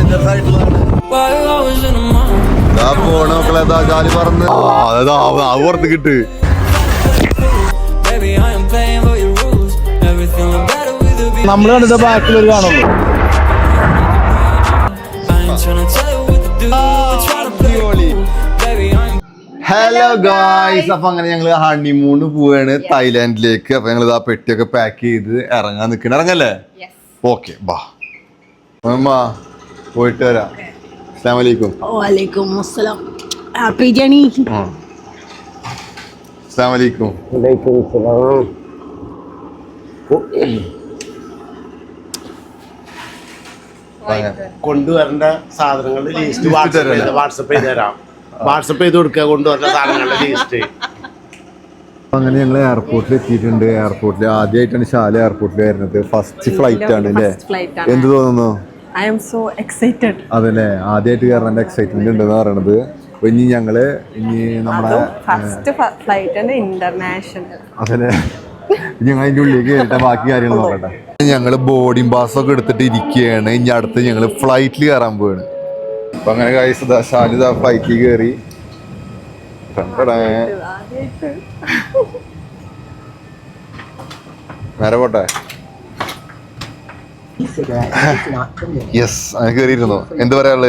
Adventurous ആയിട്ടുള്ളതാണ് While I was in ദാ പോണ മക്കളെ ദാ ജാലി പറന്ന്. ആ, അതാ പുറത്ത് കിട്ട്. നമ്മൾ കണ്ടിട്ട് ബാക്കിൽ ഒരു കാണുള്ളൂ ഹലോ ഗായ്സ് അപ്പൊ അങ്ങനെ ഞങ്ങൾ ഹണിമൂണ് പോവാണ് തായ്ലാന്റിലേക്ക് അപ്പൊ ഞങ്ങൾ ആ പെട്ടിയൊക്കെ പാക്ക് ചെയ്ത് ഇറങ്ങാൻ നിൽക്കണം ഇറങ്ങല്ലേ? ഓക്കെ ബാ. അമ്മ പോയിട്ട് വരാം. അസ്സാം വലൈക്കും വലൈക്കും അസ്സലാം. Happy journey. അസ്സാം വലൈക്കും വലൈക്കും അസ്സലാം. കൊണ്ടുവരേണ്ട സാധനങ്ങളുടെ ലിസ്റ്റ് വാട്സപ്പ് ചെയ്ത് വാട്സപ്പ് ചെയ്ത് തരാം. വാട്സപ്പ് ചെയ്ത് കൊടുക്കുക കൊണ്ടുവരേണ്ട സാധനങ്ങളുടെ ലിസ്റ്റ് അങ്ങനെ ഞങ്ങൾ എയർപോർട്ടിൽ എത്തിയിട്ടുണ്ട്. എയർപോർട്ടിൽ ആദ്യമായിട്ടാണ് ശാല എയർപോർട്ടിൽ വരുന്നത്. ഫസ്റ്റ് ഫ്ലൈറ്റ് ആണ് അല്ലേ? എന്ത് തോന്നുന്നു? ഐ ആം സോ എക്സൈറ്റഡ് അതല്ലേ? ആദ്യമായിട്ട് കയറാന്റെ എക്സൈറ്റ്മെന്റ് ഉണ്ടെന്ന് പറയണത്. ഇനി ഞങ്ങൾ ഇനി നമ്മുടെ ഫസ്റ്റ് ഫ്ലൈറ്റ് ഇന്റർനാഷണൽ അതല്ലേ? ഞങ്ങൾ അതിന്റെ ഉള്ളിലേക്ക് കയറിയിട്ട് ബാക്കി കാര്യങ്ങൾ നോക്കട്ടെ. ഞങ്ങൾ ബോർഡിംഗ് പാസ് ഒക്കെ എടുത്തിട്ട് ഇരിക്കുകയാണ്. ഇനി അടുത്ത് ഞങ്ങൾ ഫ്ലൈറ്റിൽ കയറാൻ പോവാണ്. അപ്പം അങ്ങനെ കായസ് ഫ്ലൈറ്റിൽ കയറി നേരെ പോട്ടെ? യെസ് കേറിയിരുന്നു എന്ത് പറയാൾ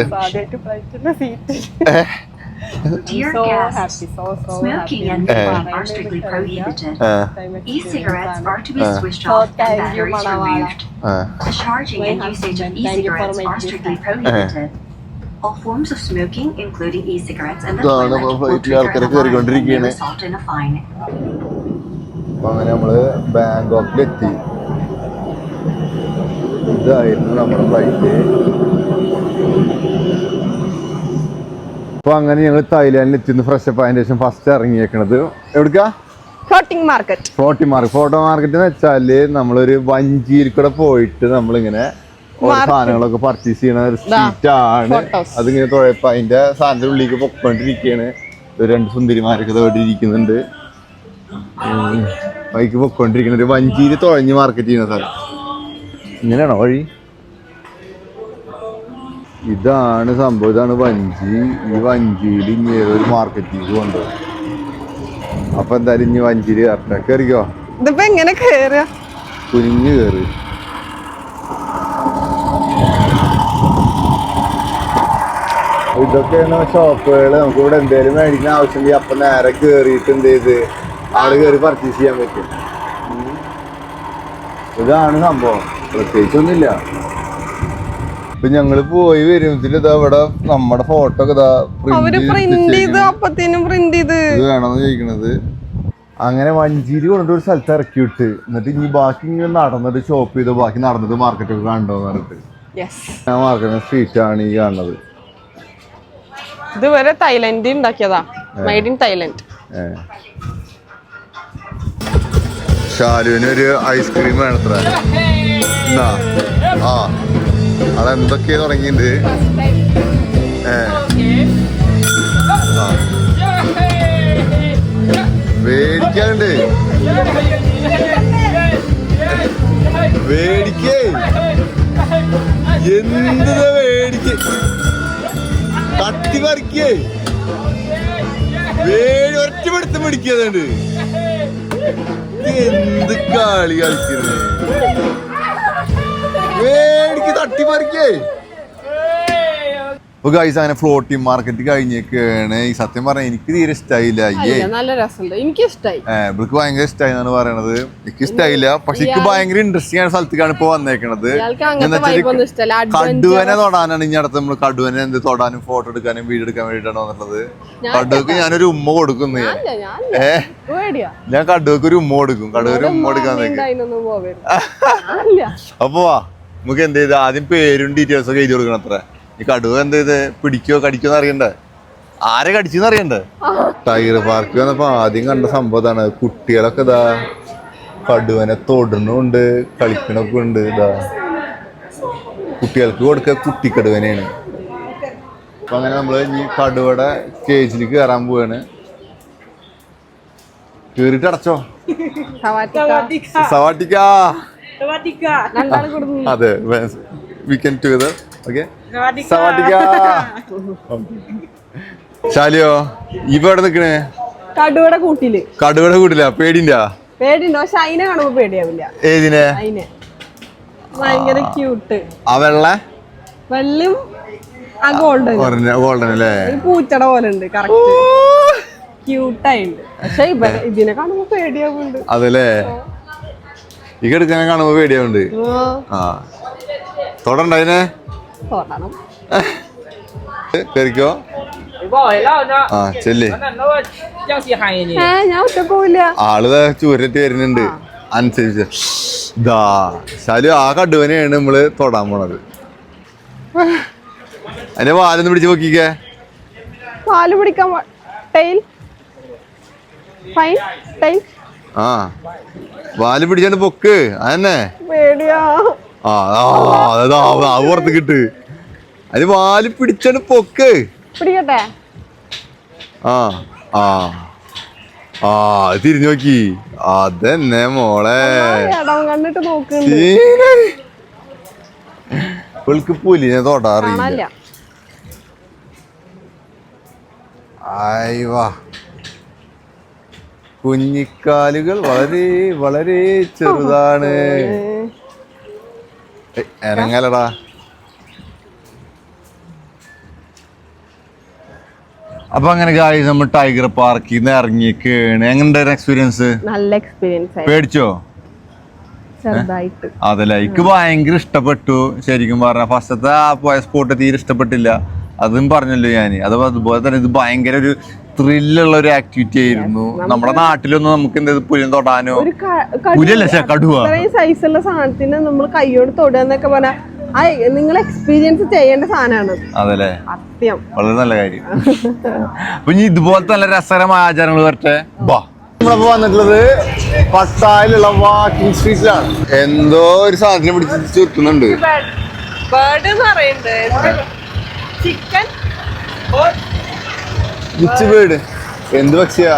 ആൾക്കാരൊക്കെ കയറിക്കൊണ്ടിരിക്കുകയാണ്. അങ്ങനെ നമ്മൾ ബാങ്കോക്കിലെത്തി. ഇതായിരുന്നു നമ്മുടെ ഫ്ലൈറ്റ് അപ്പൊ അങ്ങനെ ഞങ്ങൾ തായ്ലാൻഡിൽ എത്തിന്ന് ഫ്രഷ് അപ്പ് അതിന്റെ ശേഷം ഫസ്റ്റ് ഇറങ്ങിയേക്കണത്. എവിടുക്കാ? Floating market floating market photo market എന്ന് വെച്ചാൽ നമ്മളൊരു വഞ്ചിയിൽ കൂടെ പോയിട്ട് നമ്മളിങ്ങനെ സാധനങ്ങളൊക്കെ പർച്ചേസ് ചെയ്യണ ഒരു ദാ, സ്ട്രീറ്റ് ആണ്. photos. അതിങ്ങനെ തുഴപ്പ അതിന്റെ സാധനത്തിന്റെ ഉള്ളിലേക്ക് പൊക്കോണ്ടിരിക്കുകയാണ് ഒരു രണ്ട് സുന്ദരിമാരൊക്കെ ഇവിടെ ഇരിക്കുന്നുണ്ട്. വൈക്ക് പൊക്കോണ്ടിരിക്കുന്ന ഒരു വഞ്ചിയിൽ തുഴഞ്ഞ് മാർക്കറ്റ് ചെയ്യുന്ന സ്ഥലം. ഇങ്ങനെയാണോ വഴി? ഇതാണ് സംഭവം. ഇതാണ് വഞ്ചി. ഈ വഞ്ചിയിൽ ഇനി ഒരു മാർക്കറ്റിലേക്ക് കൊണ്ടുപോകും. അപ്പൊ എന്തായാലും ഇനി വഞ്ചിയിൽ കയറട്ടെ. കയറിക്കോ ഇതിപ്പോ എങ്ങനെ കേറുക? കുനിഞ്ഞു കയറി ഇതൊക്കെയാണ് ഷോപ്പുകൾ നമുക്ക് ഇവിടെ എന്തേലും മേടിക്കുന്ന ആവശ്യമുണ്ടെങ്കിൽ അപ്പൊ നേരെ കേറിയിട്ട് എന്ത് ചെയ്ത് ആൾ കയറി പർച്ചേസ് ചെയ്യാൻ പറ്റും. ഇതാണ് സംഭവം. പ്രത്യേകിച്ചൊന്നുമില്ല. ഇപ്പൊ ഞങ്ങൾ പോയി വരുമ്പത്തിന് ഇതാ ഇവിടെ നമ്മുടെ ഫോട്ടോ ഒക്കെ ഇതാ അവർ print പ്രിന്റ് ചെയ്ത് ചെയ്തിട്ടേക്കണ്. അപ്പത്തേനും ഇത് വേണമെന്ന് ചോദിക്കണത്? അങ്ങനെ വഞ്ചീരി കൊണ്ടിട്ട് ഒരു സ്ഥലത്ത് ഇറക്കി വിട്ട്. എന്നിട്ട് ഇനി ബാക്കി ഇങ്ങനെ നടന്നിട്ട് ഷോപ്പ് ചെയ്ത് ബാക്കി നടന്നിട്ട് മാർക്കറ്റ് ഒക്കെ കണ്ടോന്ന് പറഞ്ഞിട്ട്. യെസ് ആ മാർക്കറ്റ് സ്ട്രീറ്റ് ആണ് ഈ കാണുന്നത്. ഇതുവരെ തായ്ലൻഡ് ഉണ്ടാക്കിയതാ മെയ്ഡ് ഇൻ തായ്ലൻഡ് ഷാരുവിന് ഷാലുവിന് ഒരു ഐസ്ക്രീം വേണത്ര. എന്നാ ആ. അതെന്തൊക്കെ തുടങ്ങിയിട്ടുണ്ട് വേടിക്കാണ്ട് വേടിക്കേ. എന്ത് വേടിക്കേ? തട്ടി പറിക്കേ. വേടി ഒറ്റ പിടുത്തം പിടിക്കാതുണ്ട്. എന്ത് കളി കളിക്കുന്നത്? വേടിക്ക് തട്ടി പറിക്കേ അപ്പൊ ഗൈസ് അങ്ങനെ ഫ്ലോട്ടിംഗ് മാർക്കറ്റ് കഴിഞ്ഞേക്കാണ്. ഈ സത്യം പറഞ്ഞ എനിക്ക് തീരെ ഇഷ്ടായില്ല. അയ്യേ. നല്ല രസമുണ്ട്. എനിക്ക് ഏഹ് ഇവർക്ക് ഭയങ്കര ഇഷ്ടമായി എന്നാണ് പറയണത്. എനിക്ക് ഇഷ്ടായില്ല. പക്ഷെ എനിക്ക് ഭയങ്കര ഇൻട്രസ്റ്റിംഗ് ആയ സ്ഥലത്തേക്കാണ് ഇപ്പൊ വന്നേക്കണത്. കടുവനെ തൊടാനാണ് ഇനി അടുത്ത് നമ്മൾ കടുവനെ എന്ത് തൊടാനും ഫോട്ടോ എടുക്കാനും വീഡിയോ എടുക്കാൻ വേണ്ടിയിട്ടാണ് വന്നിട്ടുള്ളത്. കടുവക്ക് ഞാനൊരു ഉമ്മ കൊടുക്കുന്നു ഞാൻ. അല്ല ഞാൻ കടുവക്ക് ഒരു ഉമ്മ കൊടുക്കും. കടുവ ഒരു ഉമ്മ കൊടുക്കാൻ അപ്പൊ വാ. നമുക്ക് എന്ത് ചെയ്ത്? ആദ്യം പേരും ഡീറ്റെയിൽസ് ഒക്കെ എഴുതി കൊടുക്കണം അത്ര. ഈ കടുവ എന്ത് ചെയ്ത്? പിടിക്കോ കടിക്കോ എന്ന് അറിയണ്ടേ ആരെ കടിച്ചെന്ന് അറിയണ്ടേ? ടൈർ പാർക്ക് വന്നപ്പോ ആദ്യം കണ്ട സംഭവംതാണ് കുട്ടികളൊക്കെ ഇതാ കടുവനെ തൊടുന്നുണ്ട് കളിക്കണൊക്കെ ഉണ്ട് ഇതാ. കുട്ടികൾക്ക് കൊടുക്ക കുട്ടിക്കടുവനെയാണ്. അപ്പൊ അങ്ങനെ നമ്മൾ ഈ കടുവയുടെ കേജിലേക്ക് കയറാൻ പോവാണ്. കേറിട്ട് അടച്ചോ? സവാട്ടിക്കാ. അതെ വി കൻ ടുഗദർ ഓക്കെ ശാലിയോ ഇപ്പൊ എവിടെ നിക്കണേ? കടുവയുടെ കൂട്ടിൽ. കടുവയുടെ കൂട്ടില്ല പേടിന്റെ പേടിയുണ്ടോ. പക്ഷെ അതിനെ കാണുമ്പോ പേടിയാവില്ല. ഏതിനെ? അതിനെ ഭയങ്കര ക്യൂട്ട് ആ വെള്ള? വെള്ളം ആ ഗോൾഡൻ ഗോൾഡൻ അല്ലേ? പൂച്ചട പോലെ ഉണ്ട് കറക്റ്റ് ക്യൂട്ടായിണ്ട് പക്ഷെ ഇവ ഇതിനെ കാണുമ്പോ പേടിയാവുന്നുണ്ട്. അതല്ലേ? ഈ എടുക്കാൻ കാണുമ്പോ പേടിയാവുണ്ട്. ആ. തൊടണ്ട അതിനെ. കയറിക്കോ ആ ചെല്ലി. ആൾ ചൂരത്തി വരുന്നുണ്ട്. അനുസരിച്ച്. ദാ ശാലു ആ കടുവനെയാണ് നമ്മൾ തൊടാൻ പോണത്. അതിന്റെ പാലൊന്ന് പിടിച്ച് നോക്കിക്കേ പാൽ പിടിക്കാൻ ടൈൽ. Fine tile. ആ. വാൽ പിടിച്ചാണ്ട് പൊക്ക്. അതന്നെ. ആ പുറത്ത് കിട്ട് അതിന് വാൽ പിടിച്ചാണ്ട് പൊക്ക്. പിടിക്കട്ടെ? ആ ആ ആ തിരിഞ്ഞു നോക്കി. അതന്നെ മോളെ. ഇവൾക്ക് പുലിനെ തൊടാറില്ല കാണാനില്ല. ആയിവാ കുഞ്ഞിക്കാലുകൾ വളരെ വളരെ ചെറുതാണ്. ഇറങ്ങലടാ. അപ്പൊ അങ്ങനെ ഗായ്സ് നമ്മൾ ടൈഗർ പാർക്കിൽ നിന്ന് ഇറങ്ങിയേക്കാണ്. എങ്ങനെ എക്സ്പീരിയൻസ് നല്ല എക്സ്പീരിയൻസ് പേടിച്ചോ? അതല്ല അതല്ലേ എനിക്ക് ഭയങ്കര ഇഷ്ടപ്പെട്ടു. ശരിക്കും പറഞ്ഞ ഫസ്റ്റത്തെ ആ പോയ സ്പോട്ട് തീരെ ഇഷ്ടപ്പെട്ടില്ല. അതും പറഞ്ഞല്ലോ ഞാൻ അത് അതുപോലെ തന്നെ ഇത് ഭയങ്കര ഒരു ത്രില്ലുള്ള ഒരു ആക്ടിവിറ്റി ആയിരുന്നു. നമ്മുടെ നാട്ടിലൊന്നും നമുക്ക് എന്ത് പുലിനെ തൊടാനോ? പുലിയല്ല കടുവ സൈസുള്ള സാധനത്തിന് നമ്മൾ കൈയോട് തൊടുക എന്നൊക്കെ പറഞ്ഞാൽ നിങ്ങൾ എക്സ്പീരിയൻസ് ചെയ്യേണ്ട സാധനമാണ്. അതല്ലേ? സത്യം. വളരെ നല്ല കാര്യം. അപ്പൊ ഇനി ഇതുപോലത്തെ നല്ല രസകരമായ ആചാരങ്ങൾ വരട്ടെ? ബാ. നമ്മളിപ്പോ വന്നിട്ടുള്ളത് പട്ടായിലുള്ള വാക്കിംഗ് സ്ട്രീറ്റിലാണ് എന്തോ ഒരു സാധനം പിടിച്ച് ചുരുത്തുന്നുണ്ട് ബേർഡ് എന്ന് പറയുന്നത്. ചിക്കൻ വിച്ച് ബേർഡ് എന്ത് പക്ഷിയാ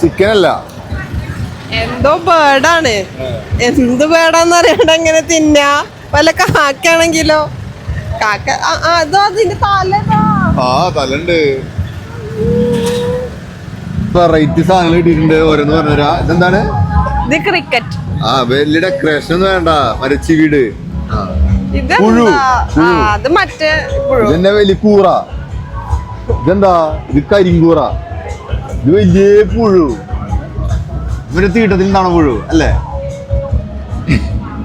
ചിക്കൻ അല്ല എന്തോ ബേർഡാണ് എന്ത് ബേർഡാന്ന് അറിയണ്ട എങ്ങനെ തിന്നാ? വല്ല കാക്കാണെങ്കിലോ കാക്ക അതോ അതിന്റെ തലതാ ആ തലണ്ട്. വെറൈറ്റി സാധനങ്ങൾ ഇട്ടിട്ടുണ്ട് ഓരോന്ന് പറഞ്ഞുതരാ ഇതെന്താണ്? ഇത് ക്രിക്കറ്റ് ആ വലിയ ഡെക്കറേഷൻ ഒന്നും വേണ്ട. മരച്ചി വീട്. ഇത് മറ്റേ വലിയ കൂറ. ഇതെന്താ? ഇത് കരിങ്കൂറ ഇത് വലിയ പുഴു. ഇവരുടെ തീട്ടത്തിൽ നിന്നാണ് പുഴു അല്ലേ?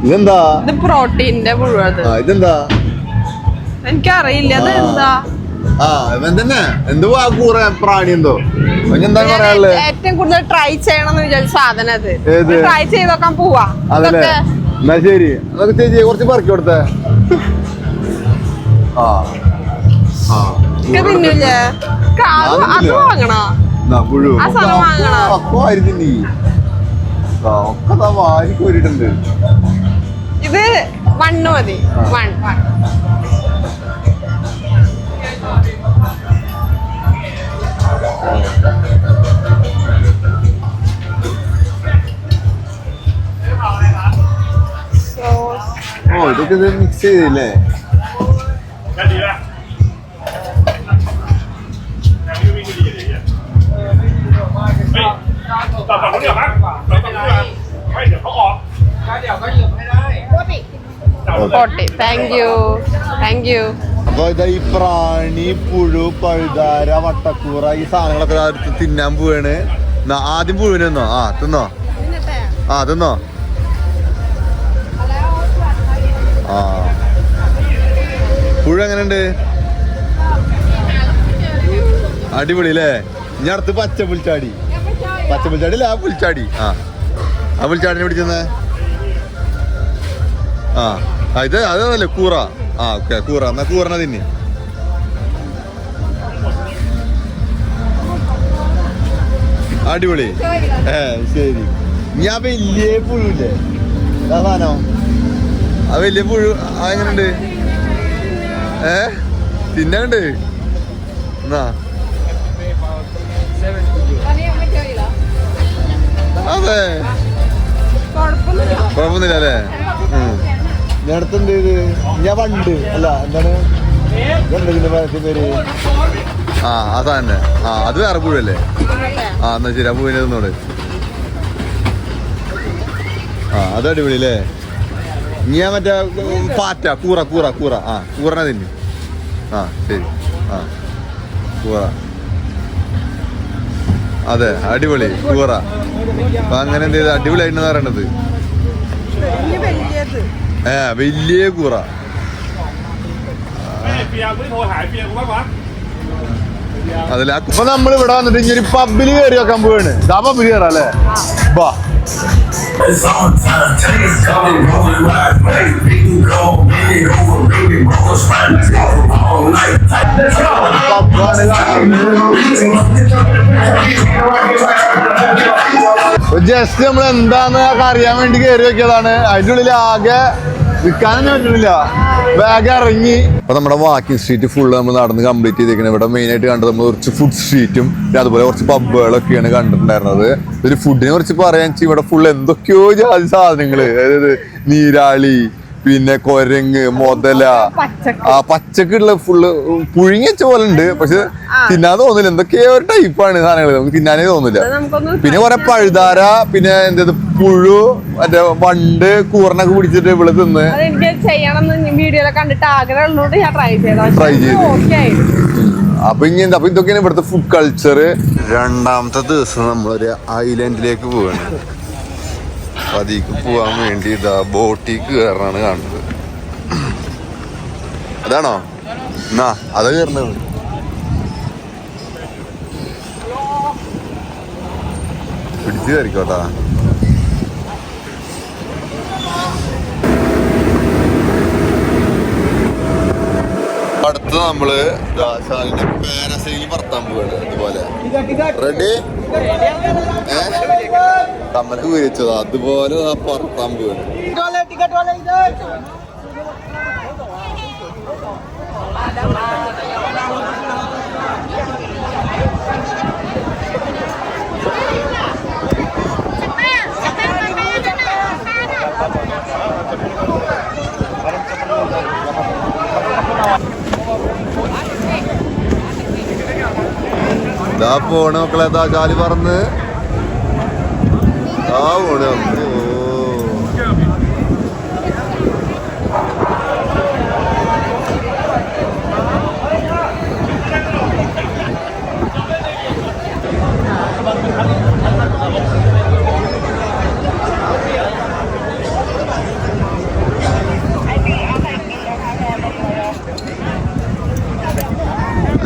ഇതെന്താ? ഇത് പ്രോട്ടീന്റെ പുഴു അത്. ഇതെന്താ? എനിക്കറിയില്ല അത് ആ ഇവൻ തന്നെ. എന്തോ ആ കൂറ പ്രാണി എന്തോ? അവന് എന്താ പറയാനുള്ളത് ഏറ്റവും കൂടുതൽ ട്രൈ ചെയ്യണം എന്ന് വിചാരിച്ച സാധനം അത്. ട്രൈ ചെയ്ത് നോക്കാൻ പോവാ. അതല്ലേ എന്നാ ശരി. അതൊക്കെ ചേച്ചി കുറച്ച് പറക്കി കൊടുത്തേ. ആ. ആ. ഒക്കെ തിന്നില്ലേ അത് ഞാൻ അത് തിന്നില്ല. വാങ്ങണോ? എന്നാ പുഴു ആ സാധനം വാങ്ങണോ? അപ്പൊ ആയിരുന്നു നീ ആ, ഒക്കെ ദാ വാരി കോരിട്ടുണ്ട് ഇത് വണ്ണ് മതി വൺ വൺ ഓ ഇതൊക്കെ ഇത് മിക്സ് ചെയ്തില്ലേ forty thank you thank you ഇതാ ഈ പ്രാണി പുഴു പഴുതാര വട്ടക്കൂറ ഈ സാധനങ്ങളൊക്കെ അടുത്ത് തിന്നാൻ പോവാണ്. ആദ്യം പുഴുവിനെ ആ തിന്നോ? ആ തിന്നോ? ആ. പുഴു അടിപൊളി അല്ലേ ഞാൻ അടുത്ത് പച്ച പുൽച്ചാടി പച്ച പുൽച്ചാടി അല്ല ആ പുൽച്ചാടി. ആ. ആ പുൽച്ചാടിനെ പിടിച്ചെന്നേ ആ. ഇത് അതല്ലേ കൂറ. ആ ഓക്കെ കൂറ. എന്നാ കൂറനെ തിന്നി. അടിപൊളി. ഏ ശരി. ഞാൻ വലിയ പുഴുല്ലേ സാധനം. ആ വലിയ പുഴു ആ ഏ? എന്നാ? അതെ. കുഴപ്പമൊന്നുമില്ല. അല്ലേ? ഉം. നേരത്തെ എന്ത് ഞാൻ വണ്ട്. അല്ല എന്താണ്? എന്തെങ്കിലും പേര്? ആ അതാ തന്നെ ആ അത് വേറെ പൂവല്ലേ ആ എന്നാ ശരി ആ പൂവിനെ തന്നോട്. ആ അത് അടിപൊളി അല്ലേ? ഞാൻ മറ്റേ പാറ്റ കൂറ കൂറ കൂറ. ആ കൂറനെ തിന്നു. ആ ശരി. ആ കൂറ. അതെ അടിപൊളി കൂറ അപ്പൊ അങ്ങനെ എന്ത് ചെയ്ത് അടിപൊളിയായിട്ടെന്ന് പറയണത്? ഏ വലിയ കൂറ. അതല്ല അപ്പൊ നമ്മൾ ഇവിടെ വന്നിട്ട് ഇനി ഒരു പബ്ബിൽ കയറി വെക്കാൻ പോവാണ്. ഇതാ പബ്ബിൽ കയറാം അല്ലേ? ബാ. It's on time, tanks coming, rolling right way. People go, bend over, baby, brothers right all night. Let's go. പബ്ബാണ് ജസ്റ്റ് നമ്മൾ എന്താന്ന് അറിയാൻ വേണ്ടി കയറി വെക്കിയതാണ് അതിന്റെ ഉള്ളിൽ ആകെ വിൽക്കാനൊന്നും പറ്റുന്നില്ല ബാഗ് ഇറങ്ങി. അപ്പൊ നമ്മുടെ വാക്കിംഗ് സ്ട്രീറ്റ് ഫുള്ള് നമ്മൾ നടന്ന് കംപ്ലീറ്റ് ചെയ്തേക്കുന്നത് ഇവിടെ മെയിൻ ആയിട്ട് കണ്ടത് നമ്മൾ കുറച്ച് ഫുഡ് സ്ട്രീറ്റും പിന്നെ അതുപോലെ കുറച്ച് പബ്ബുകളൊക്കെയാണ് കണ്ടിട്ടുണ്ടായിരുന്നത്. ഒരു ഫുഡിനെ കുറിച്ച് പറയാൻ ഇവിടെ ഫുൾ എന്തൊക്കെയോ ജാതി സാധനങ്ങൾ. അതായത് നീരാളി പിന്നെ കൊരങ്ങ് മുതല. ആ പച്ചക്കുള്ള ഫുള്ള് പുഴുങ്ങിയ ചോലുണ്ട് പോലെ ഉണ്ട് പക്ഷെ തിന്നാൻ തോന്നില്ല. എന്തൊക്കെയോ ഒരു ടൈപ്പാണ് സാധനങ്ങൾ നമുക്ക് തിന്നാനേ തോന്നില്ല. പിന്നെ കുറെ പഴുതാര പിന്നെ എന്താ പുഴു മറ്റേ വണ്ട് കൂറിനൊക്കെ പിടിച്ചിട്ട് ഇവിടെ തിന്ന്. ട്രൈ ചെയ്തു. അപ്പൊ ഇങ്ങനെ അപ്പൊ ഇതൊക്കെയാണ് ഇവിടുത്തെ ഫുഡ് കൾച്ചർ രണ്ടാമത്തെ ദിവസം നമ്മളൊരു ഐലൻഡിലേക്ക് പോവാണ്. അപ്പൊ അതിലേക്ക് പോവാൻ വേണ്ടി ഇതാ ബോട്ടിക്ക് കയറാണ് കാണുന്നത്. അതാണോ? എന്നാ അതാ കയറുന്നത്. പിടിച്ചു കയറിക്കോട്ടാ. അടുത്ത നമ്മൾ പാരസൈലിൽ പറത്താൻ പോവാണ് അതുപോലെ റെഡി കമ്മൽ കുരിച്ചതാ അതുപോലെ ദാ പറത്താൻ പോവാണ് ഇതാ പോണ് മക്കളെ ചാലി പറന്ന്. പോണ് ഓ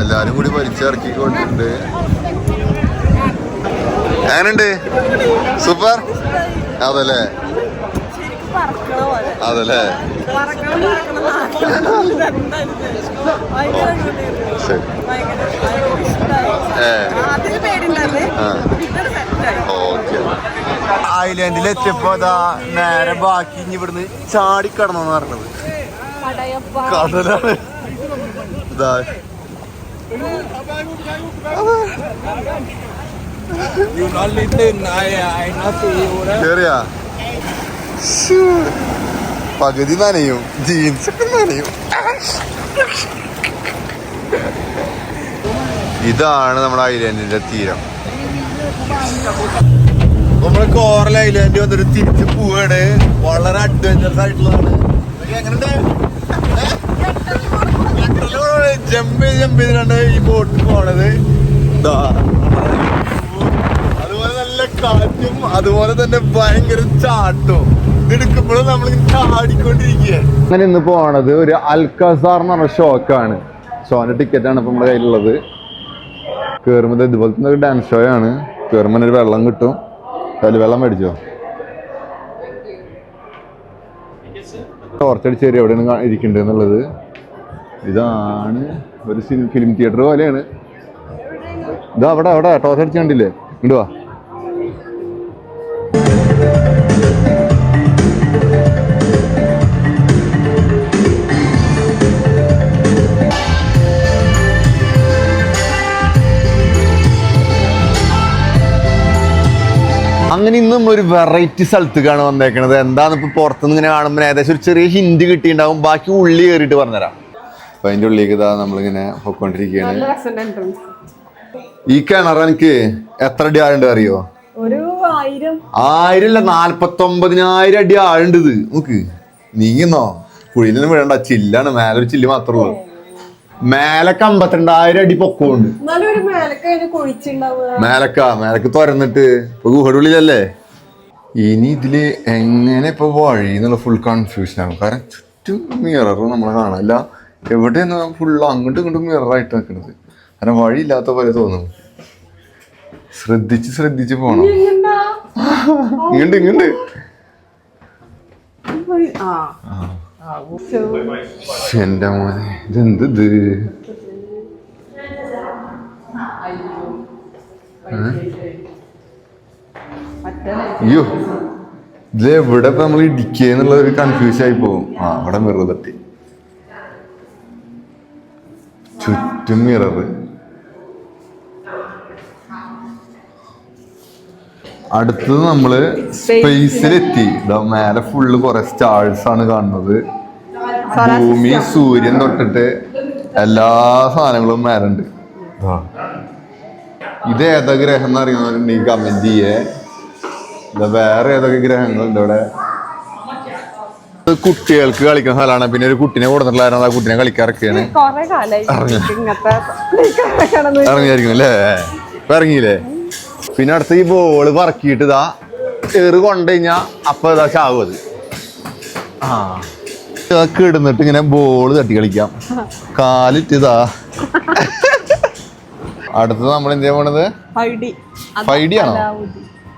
എല്ലാരും കൂടി വലിച്ചിറക്കിക്കൊണ്ടിട്ടുണ്ട് എങ്ങനുണ്ട് സൂപ്പർ അതല്ലേ പറക്കണ പോലെ അതല്ലേ പറക്കണം പറക്കണം ശരി ഏ. അതിന് പേടിണ്ടായിരുന്നേ ആ സൂപ്പർ? അതല്ലേ? അതല്ലേ? ഐലാൻഡിൽ എത്തിയപ്പോ അതാ നേരെ ബാക്കി ഇനി ഇവിടുന്ന് ചാടിക്കടന്നു പറഞ്ഞത്. കടലാണ് ഇതാ. കേറിയാ? ശ്ശൂ. പകുതി നനയും. ജീൻസ് ഒക്കെ നനയും. ഇതാണ് നമ്മുടെ ഐലൻഡിന്റെ തീരം. നമ്മുടെ കോറൽ ഐലൻഡ് വന്നൊരു തിരിച്ച് പോവാണ്. വളരെ അഡ്വഞ്ചറസ് ആയിട്ടുള്ളതാണ്. ജമ്പ് ചെയ്ത് ജമ്പ് ചെയ്തിട്ടാണ് ഈ ബോട്ട് പോണത്. ദാ. കാറ്റും അതുപോലെ തന്നെ ഭയങ്കര ചാട്ടും എടുക്കുമ്പോഴും നമ്മൾ അങ്ങനെ ഇന്ന് പോണത് ഒരു അൽക്കസാർ എന്ന് പറഞ്ഞ ഷോക്കാണ്. ഷോന്റെ ടിക്കറ്റ് ആണ് ഇപ്പൊ നമ്മുടെ കയ്യിലുള്ളത്. കയറുമ്പോൾ ഇതുപോലത്തെ ഒരു ഡാൻസ് ഷോ ആണ്. കയറുമ്പോൾ ഒരു വെള്ളം കിട്ടും. അതിൽ വെള്ളം മേടിച്ചോ? ടോർച്ചടിച്ച് തരും എവിടെയാണ് ഇരിക്കേണ്ടത് എന്നുള്ളത്? ഇതാണ് ഒരു ഫിലിം തിയേറ്റർ പോലെയാണ്. ഇതാ അവിടെ അവിടെ ടോർച്ച് അടിച്ച് കണ്ടില്ലേ? ഇങ്ങോട്ട് വാ. ഇന്ന് നമ്മളൊരു വെറൈറ്റി സ്ഥലത്തേക്കാണ് വന്നേക്കണത്. എന്താന്ന് ഇപ്പൊ പുറത്തുനിന്ന് ഇങ്ങനെ കാണുമ്പോൾ ഏകദേശം ഒരു ചെറിയ ഹിന്റ് കിട്ടിയിട്ടുണ്ടാവും. ബാക്കി ഉള്ളി കയറിയിട്ട് പറഞ്ഞുതരാം. അപ്പൊ അതിന്റെ ഉള്ളിലേക്ക് ഇതാ നമ്മളിങ്ങനെ പോയിക്കൊണ്ടിരിക്കുകയാണ്. ഈ കിണർ എനിക്ക് എത്ര അടി ആഴുണ്ട് അറിയോ? ഒരു ആയിരം. ആയിരം അല്ല നാല്പത്തൊമ്പതിനായിരം അടി ആഴുണ്ട് ഇത്. നോക്ക്. നീങ്ങുന്നോ? കുഴിയിലൊന്നും വിടണ്ട. ചില്ലാണ്. മേലെ ഒരു ചില്ല് മാത്രമേ ഉള്ളൂ. മേലക്ക് അമ്പത്തിരണ്ടായിരം അടി പൊക്കമുണ്ട്. ഒരു മേലക്ക് മേലക്ക. മേലക്ക് തുറന്നിട്ട് ഇപ്പൊ ഗുഹയുടെ ഉള്ളിലല്ലേ? ഇനി ഇതിൽ എങ്ങനെ ഇപ്പൊ വഴി എന്നുള്ള ഫുൾ കൺഫ്യൂഷൻ ആകും കാരണം ചുറ്റും മിറർ നമ്മളെ കാണാനില്ല എവിടെയെന്ന് ഫുൾ അങ്ങോട്ടും ഇങ്ങോട്ടും മിററായിട്ട് നിൽക്കുന്നത് കാരണം വഴിയില്ലാത്ത പോലെ തോന്നുന്നു ശ്രദ്ധിച്ച് ശ്രദ്ധിച്ച് പോണം. ഇങ്ങണ്ട് ആ. എന്റെ മോനെ ഇതെന്ത് ഇത്? അയ്യോ. ഇതിലെ ഇവിടെ ഇപ്പൊ നമ്മൾ ഇടിക്കുക ഒരു കൺഫ്യൂഷൻ ആയി പോകും. ആ അവിടെ മിറർ തട്ടി. ചുറ്റും മിറർ അടുത്തത് നമ്മൾ സ്പേസിലെത്തി ഇതാ മേലെ ഫുള്ള് കുറെ സ്റ്റാർസ് ആണ് കാണുന്നത്. ഭൂമി സൂര്യൻ തൊട്ടിട്ട് എല്ലാ സാധനങ്ങളും മേലുണ്ട്. ഇത് ഏതാ ഗ്രഹം എന്ന് അറിയുന്നവരുണ്ടെങ്കിൽ കമന്റ് ചെയ്യേ. വേറെ ഏതൊക്കെ ഗ്രഹങ്ങളുണ്ട് ഇവിടെ? കുട്ടികൾക്ക് കളിക്കുന്ന സ്ഥലമാണ്. പിന്നെ ഒരു കുട്ടിനെ കൊടുത്തിട്ടുള്ള ആ കുട്ടിനെ കിടന്ന് ഇറങ്ങിയായിരിക്കും അല്ലേ? ഇപ്പൊ ഇറങ്ങിയില്ലേ? പിന്നെ അടുത്ത ഈ ബോൾ പറക്കിയിട്ട് ഇതാ ഏറ് കൊണ്ടു കഴിഞ്ഞാ അപ്പൊ ഇതാ ചാവും അത്. ആ. ഇതൊക്കെ ഇടുന്നിട്ട് ഇങ്ങനെ ബോൾ തട്ടി കളിക്കാം. കാലിട്ട് ഇതാ. അടുത്തത് നമ്മൾ എന്ത് ചെയ്യാൻ പോണത്? ഐഡി ഫൈവ് ഡി ആണോ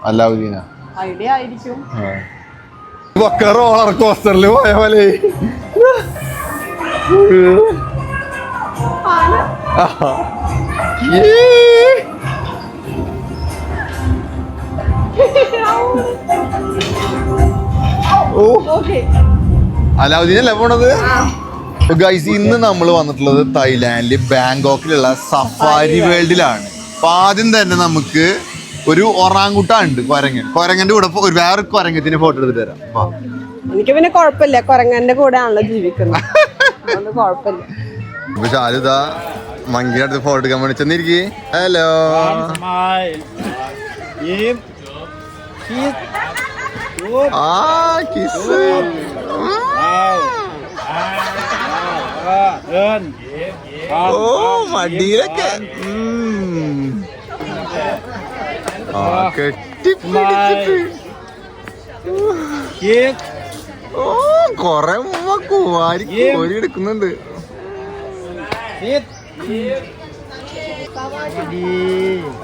അല്ലാവുദ്ദീന ഐഡി ആയിരിക്കും. റോളർ കോസ്റ്ററിൽ പോയ പോലെ. അലാവുദ്ദീനല്ലേ പോണത്? ഗൈസ് ഇന്ന് നമ്മൾ വന്നിട്ടുള്ളത് തായ്ലാൻഡിൽ ബാങ്കോക്കിലുള്ള സഫാരി വേൾഡിലാണ് അപ്പൊ ആദ്യം തന്നെ നമുക്ക് ഒരു ഒറാങ്കുട്ട ഉണ്ട് കൊരങ്ങൻ. കൊരങ്ങന്റെ കൂടെ ഒരു വേറെ കൊരങ്ങത്തിന്റെ ഫോട്ടോ എടുത്തിട്ട് തരാം വാ. എനിക്ക് പിന്നെ കുഴപ്പമില്ല. കൊരങ്ങന്റെ കൂടെ ആണല്ലോ ജീവിക്കുന്നത് കുഴപ്പമില്ല. അപ്പൊ ഷാലുദാ മങ്കിയുടെ അടുത്ത് ഫോട്ടോ എടുക്കാൻ വേണ്ടി ചെന്നിരിക്കേ. ഹലോ ആ കിസ് ഓ മടിയിലൊക്കെ ഉം. ആ കെട്ടിപ്പിടിച്ചിട്ട് ഓ കൊറേ കുവാരി കോരി എടുക്കുന്നുണ്ട്.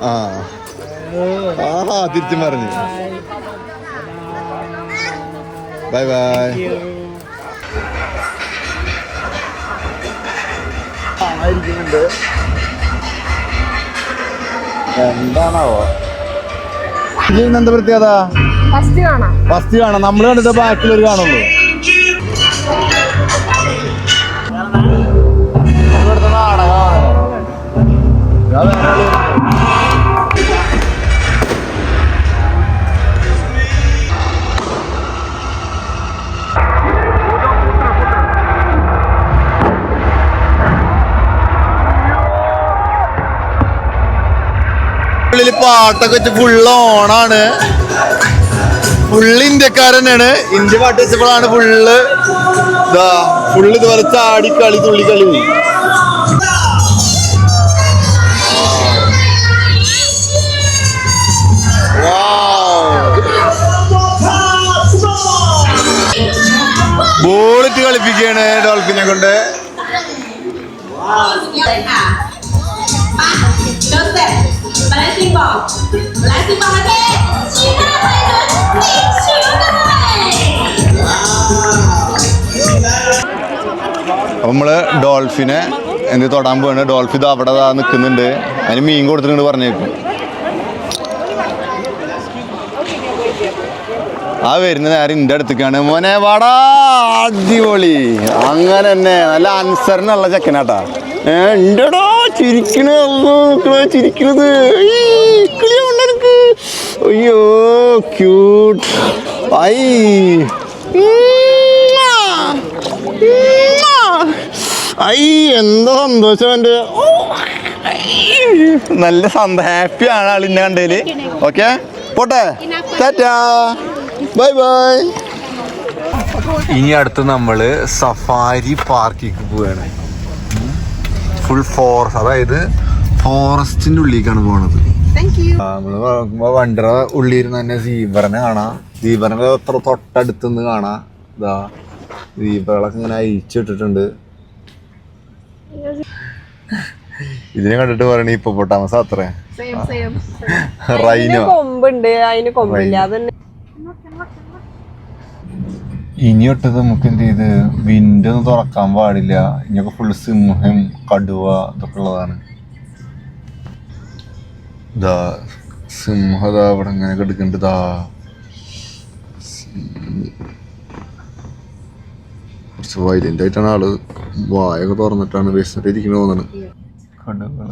ആ. ആഹാ തിരിച്ചു പറഞ്ഞു ബൈ ബൈ. ആയിരിക്കുന്നുണ്ട് എന്താണാവോ? ഇതിന് എന്താ പ്രത്യേകത? ഫസ്റ്റ് കാണാം. നമ്മൾ കണ്ടിട്ട് ബാക്കിൽ ഒരു കാണുള്ളൂ നാടകമാണ് ഉള്ളിൽ പാട്ടൊക്കെ വെച്ച് ഫുള്ള് ഓണാണ് ഫുള്ള് ഇന്ത്യക്കാരനാണ്. ഇന്ത്യ പാട്ട് വെച്ചപ്പോഴാണ് ഫുള്ള് ഇതാ ഫുള്ള് ഇതുപോലെ ചാടി കളി തുള്ളി കളി. ബോളിട്ട് കളിപ്പിക്കുകയാണ് ഡോൾഫിനെ കൊണ്ട്. അപ്പൊ നമ്മൾ ഡോൾഫിനെ എന്ത് തൊടാൻ പോവാണ്? ഡോൾഫി ഇത് അവിടെ ദാ നിൽക്കുന്നുണ്ട് അതിന് മീൻ കൊടുത്തിട്ടുണ്ട് പറഞ്ഞേക്കും. ആ വരുന്ന നേരം ഇന്റെ അടുത്തേക്കാണ്. മോനെ വാടാ അടിപൊളി. അങ്ങനെ തന്നെ നല്ല അൻസറിനുള്ള ചെക്കനാട്ടാ. ഏ ഉണ്ടടാ ചിരിക്കണ ചിരിക്കണത്. ഈ, കിളിയുണ്ട് എനിക്ക്. അയ്യോ ക്യൂട്ട് ഐ. ഐ എന്താ സന്തോഷം എന്റെ. നല്ല സന്ത ആൾ ഇന്ന കണ്ടതിൽ ഓക്കെ പോട്ടെ. ടാറ്റാ ബൈ ബൈ ഇനി അടുത്ത് നമ്മൾ സഫാരി പാർക്കിക്ക് പോവാണ്. ഫുൾ ഫോറസ്റ്റ് അതായത് ഫോറസ്റ്റിന്റെ ഉള്ളിലേക്കാണ് പോണത്. നമ്മൾ വണ്ടറ ഉള്ളിരുന്ന് തന്നെ സീബറിനെ കാണാം. സീബറിനെ അത്ര തൊട്ടടുത്ത് നിന്ന് കാണാം. ഇതാ സീബറുകളൊക്കെ ഇങ്ങനെ അയച്ചിട്ടിട്ടുണ്ട് ഇതിനെ കണ്ടിട്ട് പറയണ ഇപ്പൊ പൊട്ടാമസ അത്രേ റൈനോ. കൊമ്പുണ്ട് അതിന് കൊമ്പില്ല. അതന്നെ. ഇനി തൊട്ട് നമുക്ക് എന്ത് ചെയ്ത് വിൻഡോ ഒന്നും തുറക്കാൻ പാടില്ല. ഇനിയൊക്കെ ഫുള്ള് സിംഹം കടുവ ഇതൊക്കെ ഉള്ളതാണ്. ഇതാ സിംഹ ദാ ഇവിടെ ഇങ്ങനെ കിടക്കുന്നുണ്ട് ദാ. കുറച്ച് വയലന്റ് ആയിട്ടാണ് ആൾ വായൊക്കെ തുറന്നിട്ടാണ് വിശന്നിട്ട് ഇരിക്കണ തോന്നണ്. കടുവ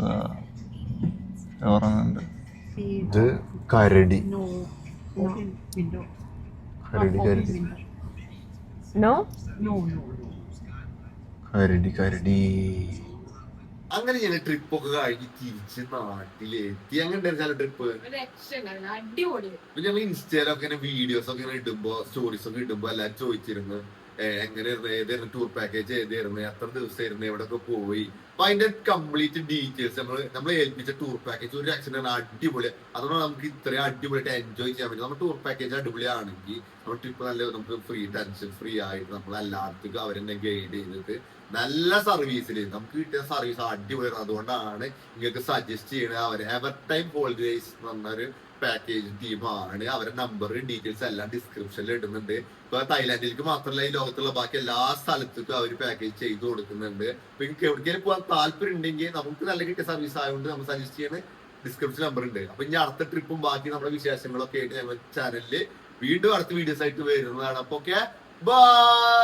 ഇത് കരടി. കരടി കരടി. നോ കരടി കരടി. അങ്ങനെ ഞാൻ ട്രിപ്പ് ഒക്കെ കഴിഞ്ഞ് തിരിച്ച് നാട്ടിലെത്തി അങ്ങനെ ചില ട്രിപ്പ് ഞങ്ങൾ ഇൻസ്റ്റയിലൊക്കെ ഇങ്ങനെ വീഡിയോസ് ഒക്കെ ഇങ്ങനെ ഇടുമ്പോ സ്റ്റോറീസ് ഒക്കെ ഇടുമ്പോ എല്ലാരും ചോദിച്ചിരുന്നു. എങ്ങനെയായിരുന്നു ഏതായിരുന്നു ടൂർ പാക്കേജ് ഏതായിരുന്നു എത്ര ദിവസമായിരുന്നു എവിടെയൊക്കെ പോയി? അപ്പൊ അതിന്റെ കംപ്ലീറ്റ് ഡീറ്റെയിൽസ് നമ്മൾ നമ്മൾ ഏൽപ്പിച്ച ടൂർ പാക്കേജ് ഒരു ആക്സിഡന്റ് അടിപൊളി. അതുകൊണ്ട് നമുക്ക് ഇത്രയും അടിപൊളിയായിട്ട് എൻജോയ് ചെയ്യാൻ പറ്റും. നമ്മുടെ ടൂർ പാക്കേജ് അടിപൊളിയാണെങ്കിൽ നമ്മൾ ട്രിപ്പ് നല്ല നമുക്ക് ഫ്രീ ടെൻഷൻ ഫ്രീ ആയിട്ട് നമ്മൾ എല്ലാവർക്കും അവരെന്നെ ഗൈഡ് ചെയ്തിട്ട് നല്ല സർവീസിൽ നമുക്ക് കിട്ടിയ സർവീസ് അടിപൊളിയാണ് അതുകൊണ്ടാണ് നിങ്ങൾക്ക് സജസ്റ്റ് ചെയ്യണത്. അവർ എവർ ടൈം ഹോളിഡേസ് പറഞ്ഞൊരു പാക്കേജ് ടീമാണ് അവരുടെ നമ്പർ ഡീറ്റെയിൽസ് എല്ലാം ഡിസ്ക്രിപ്ഷനിൽ ഇടുന്നുണ്ട്. ഇപ്പൊ തായ്ലാന്റിലേക്ക് മാത്രമല്ല ഈ ലോകത്തുള്ള ബാക്കി എല്ലാ സ്ഥലത്തേക്കും അവർ പാക്കേജ് ചെയ്തു കൊടുക്കുന്നുണ്ട്. അപ്പൊ നിങ്ങൾക്ക് എവിടേക്കെങ്കിലും പോകാൻ താല്പര്യം ഉണ്ടെങ്കിൽ നമുക്ക് നല്ല കിട്ടിയ സർവീസ് ആയതുകൊണ്ട് നമ്മൾ സജസ്റ്റ് ചെയ്യുന്ന ഡിസ്ക്രിപ്ഷൻ നമ്പർ ഉണ്ട്. അപ്പൊ ഇനി അടുത്ത ട്രിപ്പും ബാക്കി നമ്മുടെ വിശേഷങ്ങളൊക്കെ ആയിട്ട് ഞങ്ങൾ ചാനലിൽ വീണ്ടും അടുത്ത വീഡിയോസ് ആയിട്ട് വരുന്നതാണ്. അപ്പൊ ഓക്കെ ബൈ